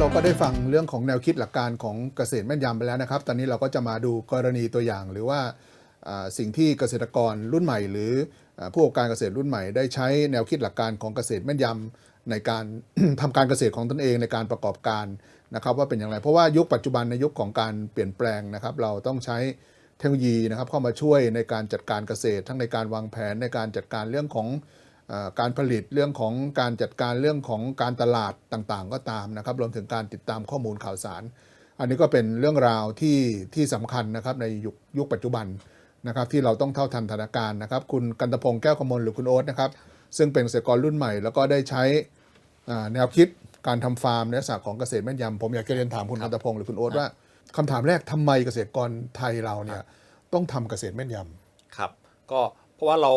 เราก็ได้ฟังเรื่องของแนวคิดหลักการของเกษตรแม่นยำไปแล้วนะครับ ตอนนี้เราก็จะมาดูกรณีตัวอย่าง หรือว่าสิ่งที่เกษตรกรรุ่นใหม่ หรือผู้ประกอบการเกษตรรุ่นใหม่ ได้ใช้แนวคิดหลักการของเกษตรแม่นยำในการทำการเกษตรของตนเองในการประกอบการนะครับ ว่าเป็นอย่างไรเพราะว่ายุคปัจจุบันในยุคของการเปลี่ยนแปลงนะครับ เราต้องใช้เทคโนโลยีนะครับเข้ามาช่วยในการจัดการเกษตร ทั้งในการวางแผนในการจัดการเรื่องของ การผลิตเรื่องของการจัดการเรื่องของการตลาดต่างๆ ก็ตามนะครับ รวมถึงการติดตามข้อมูลข่าวสาร อันนี้ก็เป็นเรื่องราวที่ที่สำคัญนะครับในยุคยุคปัจจุบันนะครับที่เราต้องเท่าทันสถานการณ์นะครับ คุณกันตพงศ์แก้วกมลหรือคุณโอ๊ตนะครับ ซึ่งเป็นเกษตรกรรุ่นใหม่ แล้วก็ได้ใช้อ่าแนวคิดการทำฟาร์มในลักษณะของเกษตรแม่นยำผมอยากจะเรียนถามคุณกันตพงศ์หรือคุณโอ๊ตว่าคำถามแรกทำไมเกษตรกรไทยเราเนี่ยต้องทำเกษตรแม่นยำครับ ก็ เพราะว่าเรา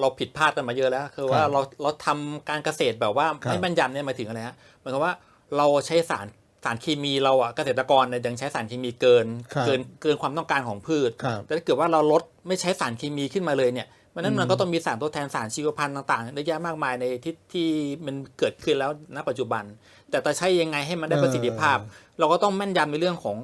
เราผิดพลาดกันมาเยอะแล้ว คือว่าครับเราเราทำการเกษตรแบบว่าครับไม่แม่นยำเนี่ยหมายถึงอะไรฮะหมายความว่าเราใช้สารสารเคมีเราอะเกษตรกรเนี่ยยังใช้สารเคมีเกินครับเกินเกินความต้องการของพืชครับแต่ถ้าเกิดว่าเราลดไม่ใช้สารเคมีขึ้นมาเลยเนี่ยมันนั้นอืมมันก็ต้องมีสารทดแทนสารชีวพันธุ์ต่างๆเยอะแยะมากมายในที่ที่มันเกิดขึ้นแล้วณปัจจุบัน แต่จะใช้ยังไงให้มันได้ประสิทธิภาพ เราก็ต้องแม่นยำในเรื่องของ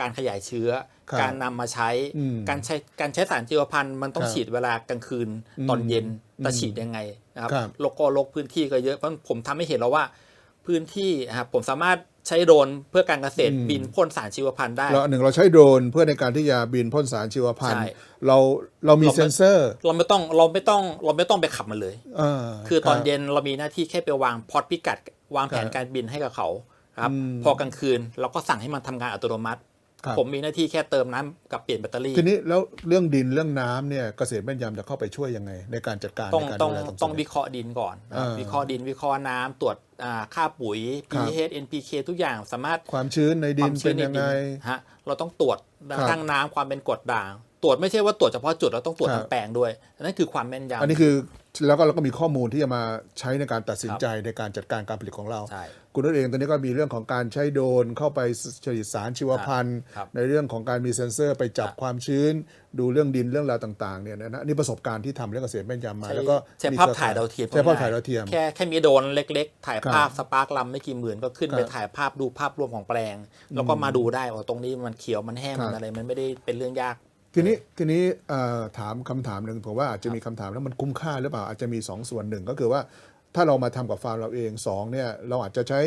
การขยายเชื้อครับการนำมาใช้อืมการใช้การใช้สารชีวพันธุ์มันต้องครับฉีดเวลากลางคืนอืมตอนเย็นอืมแต่ฉีดยังไงนะครับครับโลกก็ลกพื้นที่ก็เยอะเพราะผมทำให้เห็นแล้วว่าพื้นที่นะครับผมสามารถใช้โดรนเพื่อการเกษตรอืมบินพ่นสารชีวพันธุ์ได้เราหนึ่งเราใช้โดรนเพื่อในการที่จะบินพ่นสารชีวพันธุ์ใช่เราเรามีเราไม่เซ็นเซอร์ เราไม่ต้องเราไม่ต้องเราไม่ต้องไปขับมันเลยาคือตอนรับเย็นเรามีหน้าที่แค่ไปวางพอดพิกัด วางแผนครับการบินให้กับเขาครับอืมพอกลางคืนเราก็สั่งให้มันทำงานอัตโนมัติครับ ผมมีหน้าที่แค่เติมน้ำกับเปลี่ยนแบตเตอรี่ทีนี้แล้วเรื่องดินเรื่องน้ำเนี่ยเกษตรแม่นยำจะเข้าไปช่วยยังไง ในการจัดการต้องในการต้องดูแลตรงต้องนี้วิเคราะห์ดินก่อนนะครับอ่าวิเคราะห์ดินวิเคราะห์น้ำตรวจอ่าค่าปุ๋ยครับ pH NPK ทุกอย่างสามารถความชื้นในดิคนวามเป็ชื้นนในยังดิไงนฮะเราต้องตรวจครับทั้งน้ำความเป็นกรดด่าง ตรวจไม่ใช่ว่าตรวจเฉพาะจุดเราต้องตรวจครับทั้งแปลงด้วยอันนั่นคือความแม่นยำอันนี้คือแล้วก็เราก็มีข้อมูลที่จะมาใช้ในการตัดสินครับใจในการจัดการการผลิตของเราใช่คุณนั่นเองตอนนี้ก็มีเรื่องของการใช้โดรนเข้าไปผลิตสารชีวพันธุ์ครับในเรื่องของการมีเซ็นเซอร์ไปจับครับความชื้น ดูเรื่องดินเรื่องราวต่างๆเนี่ยนะนี่ประสบการณ์ที่ทำเรื่องเกษตรแม่นยำมาใช้แล้วก็ใช้มีภาพเครือข่ถ่ายดาวเทียมใช้ภาพถ่ายดาวเทียมแค่แค่มีโดรนเล็ก ๆ ถ่ายครับภาพสปาร์กลัมไม่กี่หมื่นก็ขึ้นไปครับถ่ายภาพดูภาพรวมของแปลง แล้วก็มาดูได้ว่าตรงนี้มันเขียวมันแห้งครับมันอะไรมันไม่ได้เป็นเรื่องยาก ทีนี้ทีนี้เอ่อถามคำถามหนึ่งผมว่าอาจจะมีคำถามแล้วมันคุ้มค่าหรือเปล่าอาจจะมี 2 ส่วนหนึ่งก็คือว่าถ้าเรามาทำกับฟาร์มเราเอง2เนี่ยเราอาจจะใช้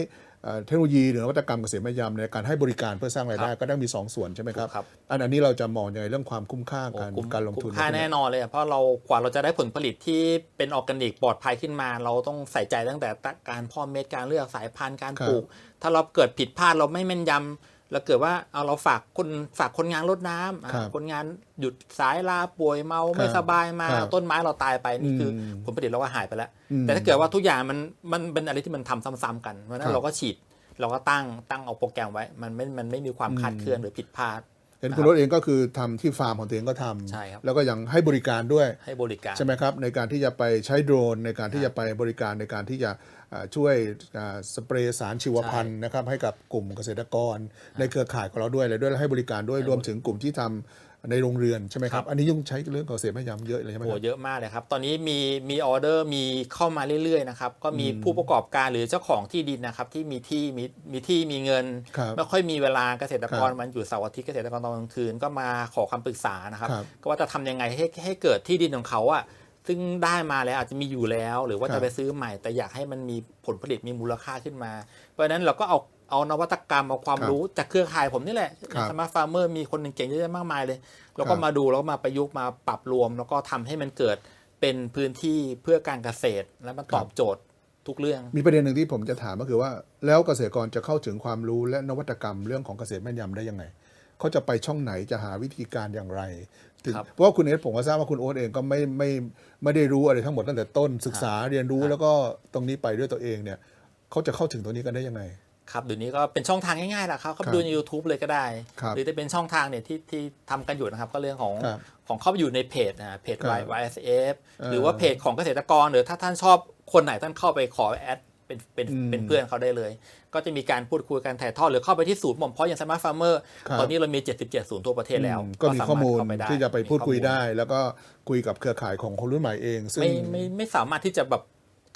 เอ่อเทคโนโลยีหรือนวัตกรรมเกษตรแม่นยำในการให้บริการเพื่อสร้างรายได้ก็ต้องมี 2 ส่วนใช่ไหมครับครับอันอันนี้เราจะมองยังไงเรื่องความคุ้มค่าโอ้การคุ้มการลงทุนคุ้มค่าตรงแน่นอนเลยอะเพราะเรากว่าเราจะได้ผลผลิตที่เป็นออร์แกนิกปลอดภัยขึ้นมา เราต้องใส่ใจตั้งแต่การเพ่อเม็ดการเลือกสายพันธุ์การปลูก ถ้าเราเกิดผิดพลาดเราไม่แม่นยำ แล้วเกิดว่าเอาเราฝากคนฝากคนงานรดน้ำอะครับคนงานหยุดสายลาป่วยเมาครับไม่สบายมาครับต้นไม้เราตายไปนี่คืออมผลผลิตเราก็หายไปแล้วอืมแต่ถ้าเกิดว่าทุกอย่างมันมันเป็นอะไรที่มันทำซ้ำๆกันเพราะฉะนั้ครันบเราก็ฉีดเราก็ตั้งตั้งเอาโปรแกรมไว้ มันไม่มันไม่มีความคลาดเคลื่อนหรือผิดพลาด เห็นคุณรถเองก็คือทำที่ฟาร์มของตัวเองก็ทำใช่ครับแล้วก็ยังให้บริการด้วยให้บริการใช่ไหมครับในการที่จะไปใช้โดรนในการที่จะไปบริการในการที่จะอ่าช่วยอ่าสเปรย์สารชีวพันธุ์นะครับให้กับกลุ่มเกษตรกร ในเครือข่ายของเราด้วยอะไรด้วยและให้บริการด้วยรวมถึงกลุ่มที่ทำ ในโรงเรือนใช่ไหมคครัรับบอันนี้ยุ่งใช้เรื่องเกษตรแม่ยำเยอะเลยใช่ไหมคโอ้รับ เยอะมากเลยครับ ตอนนี้มีมีออเดอร์มีเข้ามาเรื่อยๆนะครับ ก็มีผู้ประกอบการหรือเจ้าของที่ดินนะครับ ที่มีที่มีมีที่มีเงิน ครับไม่ค่อยมีเวลาเกษตรกรครับมันอยู่เสาร์อาทิตย์เกษตรกรตอนกลางคืนก็มาขอคำปรึกษานะครับ ครับก็ว่าจะทำยังไงให้ให้เกิดที่ดินของเขาอะซึ่งได้มาแล้วอาจจะมีอยู่แล้ว หรือว่าครัจะบ ไปซื้อใหม่ แต่อยากให้มันมีผลผลิตมีมูลค่าขึ้นมา เพราะฉะนั้นเราก็เอา เอานวัตกรรม เอาความครับรู้จากเครือข่ายผมนี่แหละครับสมาร์ทฟาร์มเมอร์มีคนเก่งๆเยอะแยะมากมายเลยเราก็ครับมาดูแล้วก็มาประยุกต์มาปรับรวม แล้วก็ทำให้มันเกิดเป็นพื้นที่เพื่อการเกษตรและมันตอบโจทย์ทุกเรื่อง มีประเด็นหนึ่งที่ผมจะถามก็คือว่า แล้วเกษตรกรจะเข้าถึงความรู้และนวัตกรรมเรื่องของเกษตรแม่นยำได้ยังไงเขาจะไปช่องไหนจะหาวิธีการอย่างไรถึงครับเพราะว่าคุณเอสผมก็ทราบว่าคุณโอ๊ตเองก็ไม่ไม่ไม่ได้รู้อะไรทั้งหมดตั้งแต่ต้นศึกษาเรียนรู้ครับแล้วก็ตรงนี้ไปด้วยตัวเองเนี่ยเขาจะเข้าถึงตรงนี้กันได้ยังไง ครับเดี๋ยวนี้ก็เป็นช่องทางง่ายๆแหละครับเข้าครัไปบดูใน YouTube เลยก็ได้ ครับหรือจะเป็นช่องทางเนี่ยที่ที่ทำกันอยู่นะครับ ก็เรื่องของครับของเข้าไปอยู่ในเพจนะเพจ ครับ Y YSF เออหรือว่าเพจของเกษตรกรหรือถ้าท่านชอบคนไหนท่านเข้าไปขอแอดเป็นเป็นอืมเป็นเพื่อนเขาได้เลย ก็จะมีการพูดคุยกันถ่ายทอดหรือเข้าไปที่ศูนย์บ่มเพาะอย่างสมาร์ทฟาร์มเมอร์ครับ ตอนนี้เรามี 77 ศูนย์ทั่วประเทศแล้วอืมก็มีสาารถข้อมูลเข้าปด้ที่จะไปพูดคุยมีข้อมูลได้ แล้วก็คุยกับเครือข่ายของคนรุ่นใหม่เอง ซึ่ง ไม่ไม่ไม่สามารถที่จะแบบ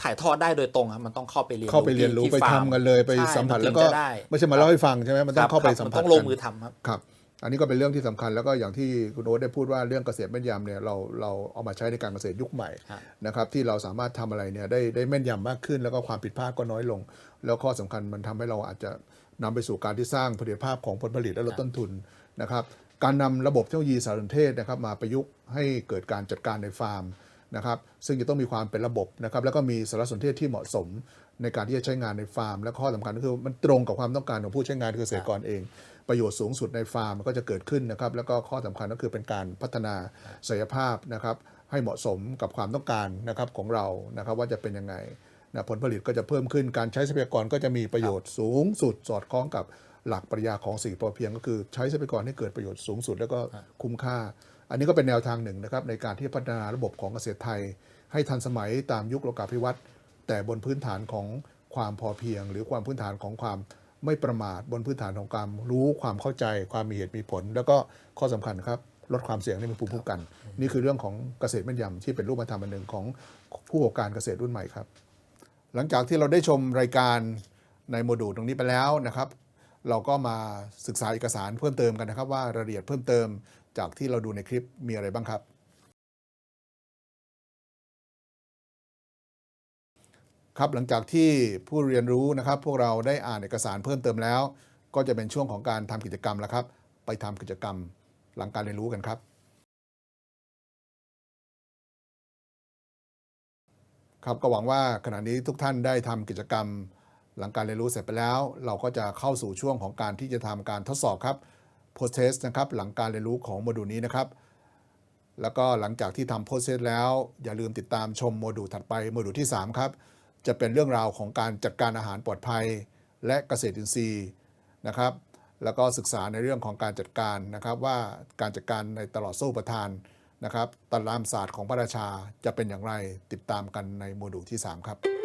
ถ่ายทอดได้โดยตรงครับมันต้องเข้าไปเรียนเข้าไปเรียนรู้ที่ไปฟาทำร์กันเลยไปใช่สัมผัสนแล้วถึงก็จะได้ไม่ใช่มาเล่าให้ฟังใช่ไหมมันต้องเข้าไปครับสัมนผัสต้องลงกันมือทำครับครับ อันนี้ก็เป็นเรื่องที่สำคัญแล้วก็อย่างที่คุณโอ๊ตได้พูดว่าเรื่องเกษตรแม่นยำเนี่ยเราเราเอามาใช้ในการเกษตรยุคใหม่ครับนะครับที่เราสามารถทำอะไรเนี่ยได้ได้แม่นยำมากขึ้น แล้วก็ความผิดพลาดก็น้อยลง แล้วข้อสำคัญมันทำให้เราอาจจะนำไปสู่การที่สร้างผลิตภาพของผลผลิตและลดต้นทุนนะครับการนำระบบเทคโนโลยีสารสนเทศนะครับมาประยุกต์ให้เกิดการจัดการในฟาร์ม นะครับซึ่งจะต้องมีความเป็นระบบนะครับแล้วก็มีสารสนเทศที่เหมาะสมในการที่จะใช้งานในฟาร์ม และข้อสำคัญก็คือมันตรงกับความต้องการของผู้ใช้งานคือเกษตรกรเอง ประโยชน์สูงสุดในฟาร์มก็จะเกิดขึ้นนะครับแล้วก็ข้อสำคัญก็คือเป็นการพัฒนาศักยภาพนะครับให้เหมาะสมกับความต้องการนะครับของเรานะครับว่าจะเป็นยังไงนะผลผลิตก็จะเพิ่มขึ้นการใช้ทรัพยากรก็จะมีประโยชน์สูงสุดสอดคล้องกับหลักปรัชญาของสี่พอเพียงก็คือใช้ทรัพยากรให้เกิดประโยชน์สูงสุด แล้วก็คุ้มค่า อันนี้ก็เป็นแนวทางหนึ่งนะครับในการที่พัฒนาระบบของเกษตรไทย ให้ทันสมัยตามยุคโลกาภิวัตน์แต่บนพื้นฐานของความพอเพียง หรือความพื้นฐานของความไม่ประมาทบนพื้นฐานของความรู้ความเข้าใจ ความมีเหตุมีผล แล้วก็ข้อสำคัญครับลดความเสี่ยงให้มีภูมิคุ้มกัน นี่คือเรื่องของเกษตรแม่นยำที่เป็นรูปธรรมอันหนึ่งของผู้ประกอบการเกษตรรุ่นใหม่ครับ หลังจากที่เราได้ชมรายการในโมดูลตรงนี้ไปแล้วนะครับ เราก็มาศึกษาเอกสารเพิ่มเติมกันนะครับ ว่ารายละเอียดเพิ่มเติมจากที่เราดูในคลิปมีอะไรบ้างครับ ครับหลังจากที่ผู้เรียนรู้นะครับ พวกเราได้อ่านเอกสารเพิ่มเติมแล้ว ก็จะเป็นช่วงของการทำกิจกรรมแล้วครับ ไปทำกิจกรรมหลังการเรียนรู้กันครับครับก็หวังว่าขณะนี้ทุกท่านได้ทำกิจกรรม หลังการเรียนรู้เสร็จไปแล้ว เราก็จะเข้าสู่ช่วงของการที่จะทำการทดสอบครับ post test นะครับหลังการเรียนรู้ของโมดูลนี้นะครับ แล้วก็หลังจากที่ทำ post test แล้ว อย่าลืมติดตามชมโมดูลถัดไปโมดูลที่ 3 ครับ จะเป็นเรื่องราวของการจัดการอาหารปลอดภัย และเกษตรอินทรีย์นะครับ แล้วก็ศึกษาในเรื่องของการจัดการนะครับ ว่าการจัดการในตลอดโซ่ประทานนะครับตารามศาสตร์ของพระราชาจะเป็นอย่างไรติดตามกันในโมดูลที่ 3 ครับ